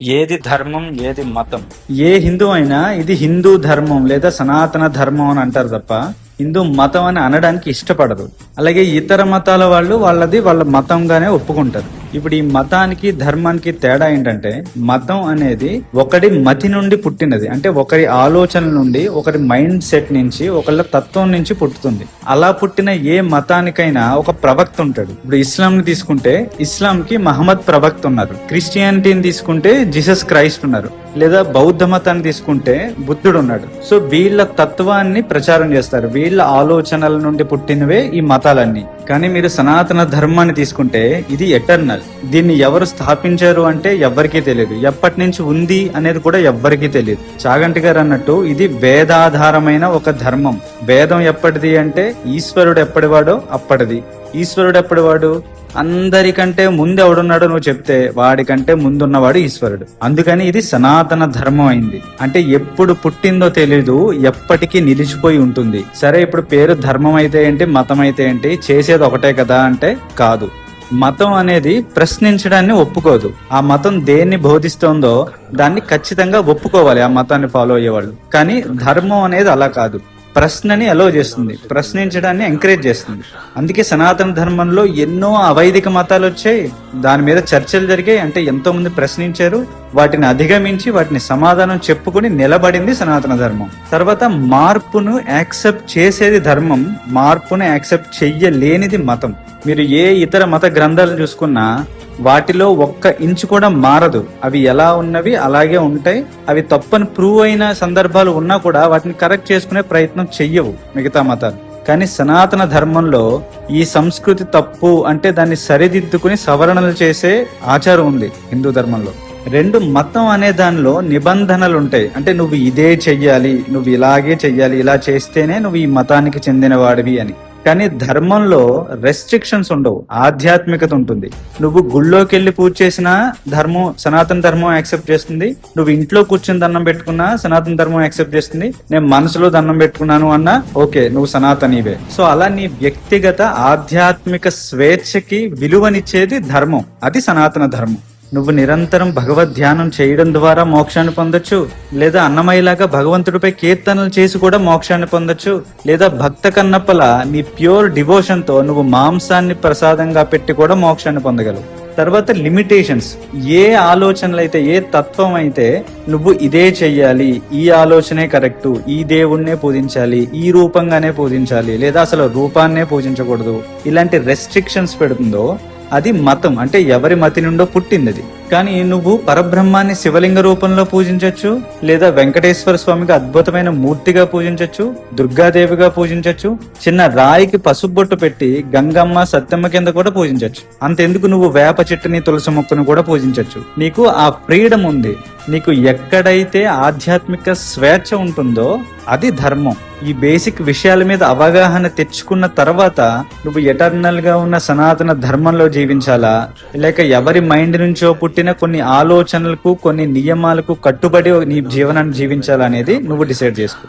ఏది ధర్మం ఏది మతం? ఏ హిందూ అయినా ఇది హిందూ ధర్మం లేదా సనాతన ధర్మం అని అంటారు తప్ప హిందూ మతం అని అనడానికి ఇష్టపడదు అలాగే ఇతర మతాల వాళ్ళు వాళ్ళది వాళ్ళ మతంగానే ఒప్పుకుంటారు. ఇప్పుడు ఈ మతానికి ధర్మానికి తేడా ఏంటంటే మతం అనేది ఒకటి మతి నుండి పుట్టినది. అంటే ఒకరి ఆలోచన నుండి ఒకరి మైండ్ సెట్ నుంచి ఒకళ్ళ తత్వం నుంచి పుట్టుతుంది. అలా పుట్టిన ఏ మతానికైనా ఒక ప్రవక్త ఉంటాడు. ఇప్పుడు ఇస్లాం ని తీసుకుంటే ఇస్లాం కి మహమ్మద్ ప్రవక్త ఉన్నారు. క్రిస్టియానిటీని తీసుకుంటే జీసస్ క్రైస్ట్ ఉన్నారు. లేదా బౌద్ధ మతాన్ని తీసుకుంటే బుద్ధుడు ఉన్నాడు. సో వీళ్ళ తత్వాన్ని ప్రచారం చేస్తారు. వీళ్ళ ఆలోచనల నుండి పుట్టినవే ఈ మతాలన్నీ. కానీ మీరు సనాతన ధర్మాన్ని తీసుకుంటే ఇది ఎటర్నల్ దీన్ని ఎవరు స్థాపించారు అంటే ఎవ్వరికీ తెలియదు. ఎప్పటి నుంచి ఉంది అనేది కూడా ఎవ్వరికీ తెలియదు. చాగంటి గారు అన్నట్టు ఇది వేదాధారమైన ఒక ధర్మం. వేదం ఎప్పటిది అంటే ఈశ్వరుడు ఎప్పటివాడో అప్పటిది. ఈశ్వరుడు ఎప్పటివాడు అందరికంటే ముందు ఎవడున్నాడో నువ్వు చెప్తే వాడికంటే ముందున్నవాడు ఈశ్వరుడు. అందుకని ఇది సనాతన ధర్మం అయింది. అంటే ఎప్పుడు పుట్టిందో తెలీదు ఎప్పటికీ నిలిచిపోయి ఉంటుంది. సరే ఇప్పుడు పేరు ధర్మం అయితే ఏంటి మతం అయితే ఏంటి చేసేది ఒకటే కదా అంటే కాదు. మతం అనేది ప్రశ్నించడాన్ని ఒప్పుకోదు. ఆ మతం దేన్ని బోధిస్తోందో దాన్ని ఖచ్చితంగా ఒప్పుకోవాలి ఆ మతాన్ని ఫాలో అయ్యేవాళ్ళు. కానీ ధర్మం అనేది అలా కాదు. ప్రశ్నని అలో చేస్తుంది. ప్రశ్నించడాన్ని ఎంకరేజ్ చేస్తుంది. అందుకే సనాతన ధర్మంలో ఎన్నో అవైదిక మతాలు వచ్చాయి. దాని మీద చర్చలు జరిగాయి. అంటే ఎంతో మంది ప్రశ్నించారు. వాటిని అధిగమించి వాటిని సమాధానం చెప్పుకుని నిలబడింది సనాతన ధర్మం. తర్వాత మార్పును యాక్సెప్ట్ చేసేది ధర్మం మార్పును యాక్సెప్ట్ చెయ్యలేనిది మతం. మీరు ఏ ఇతర మత గ్రంథాలను చూసుకున్నా వాటిలో ఒక్క ఇంచు కూడా మారదు. అవి ఎలా ఉన్నవి అలాగే ఉంటాయి. అవి తప్పని ప్రూవ్ అయిన సందర్భాలు ఉన్నా కూడా వాటిని కరెక్ట్ చేసుకునే ప్రయత్నం చెయ్యవు మిగతా మతాలు. కానీ సనాతన ధర్మంలో ఈ సంస్కృతి తప్పు అంటే దాన్ని సరిదిద్దుకుని సవరణలు చేసే ఆచారం ఉంది హిందూ ధర్మంలో. రెండు మతం అనే దానిలో నిబంధనలు ఉంటాయి. అంటే నువ్వు ఇదే చెయ్యాలి నువ్వు ఇలాగే చెయ్యాలి ఇలా చేస్తేనే నువ్వు ఈ మతానికి చెందిన వాడివి అని. కానీ ధర్మంలో రెస్ట్రిక్షన్స్ ఉండవు ఆధ్యాత్మికత ఉంటుంది. నువ్వు గుళ్ళోకి వెళ్ళి పూజ చేసినా ధర్మం సనాతన ధర్మం యాక్సెప్ట్ చేస్తుంది. నువ్వు ఇంట్లో కూర్చొని దండం పెట్టుకున్నా సనాతన ధర్మం యాక్సెప్ట్ చేస్తుంది. నేను మనసులో దండం పెట్టుకున్నాను అన్నా ఓకే నువ్వు సనాతనివే. సో అలా నీ వ్యక్తిగత ఆధ్యాత్మిక స్వేచ్ఛకి విలువనిచ్చేది ధర్మం. అది సనాతన ధర్మం. నువ్వు నిరంతరం భగవద్ ధ్యానం చేయడం ద్వారా మోక్షాన్ని పొందొచ్చు. లేదా అన్నమయ్యలాగా భగవంతుడిపై కీర్తనలు చేసి కూడా మోక్షాన్ని పొందొచ్చు. లేదా భక్త కన్నప్పల నీ ప్యూర్ డివోషన్తో నువ్వు మాంసాన్ని ప్రసాదంగా పెట్టి కూడా మోక్షాన్ని పొందగలవు. తర్వాత లిమిటేషన్స్. ఏ ఆలోచనలు అయితే ఏ తత్వం అయితే నువ్వు ఇదే చెయ్యాలి ఈ ఆలోచనే కరెక్టు ఈ దేవుణ్ణే పూజించాలి ఈ రూపంగానే పూజించాలి లేదా అసలు రూపాన్నే పూజించకూడదు ఇలాంటి రెస్ట్రిక్షన్స్ పెడుతుందో అది మతం. అంటే ఎవరి మతి నుండో పుట్టింది అది కానీ నువ్వు పరబ్రహ్మాన్ని శివలింగ రూపంలో పూజించవచ్చు లేదా వెంకటేశ్వర స్వామికి అద్భుతమైన మూర్తిగా పూజించవచ్చు దుర్గాదేవిగా పూజించవచ్చు చిన్న రాయికి పసుబొట్టు పెట్టి గంగమ్మ సత్యమ్మ కింద కూడా పూజించవచ్చు అంతెందుకు నువ్వు వేప చెట్టుని తులసి మొక్కను కూడా పూజించవచ్చు నీకు ఆ ఫ్రీడమ్ ఉంది. నీకు ఎక్కడైతే ఆధ్యాత్మిక స్వేచ్ఛ ఉంటుందో అది ధర్మం. ఈ బేసిక్ విషయాల మీద అవగాహన తెచ్చుకున్న తర్వాత నువ్వు ఎటర్నల్గా ఉన్న సనాతన ధర్మంలో జీవించాలా? లేక ఎవరి మైండ్ నుంచో పుట్టిన కొన్ని ఆలోచనలకు కొన్ని నియమాలకు కట్టుబడి నీ జీవనాన్ని జీవించాలా అనేది నువ్వు డిసైడ్ చేసుకో.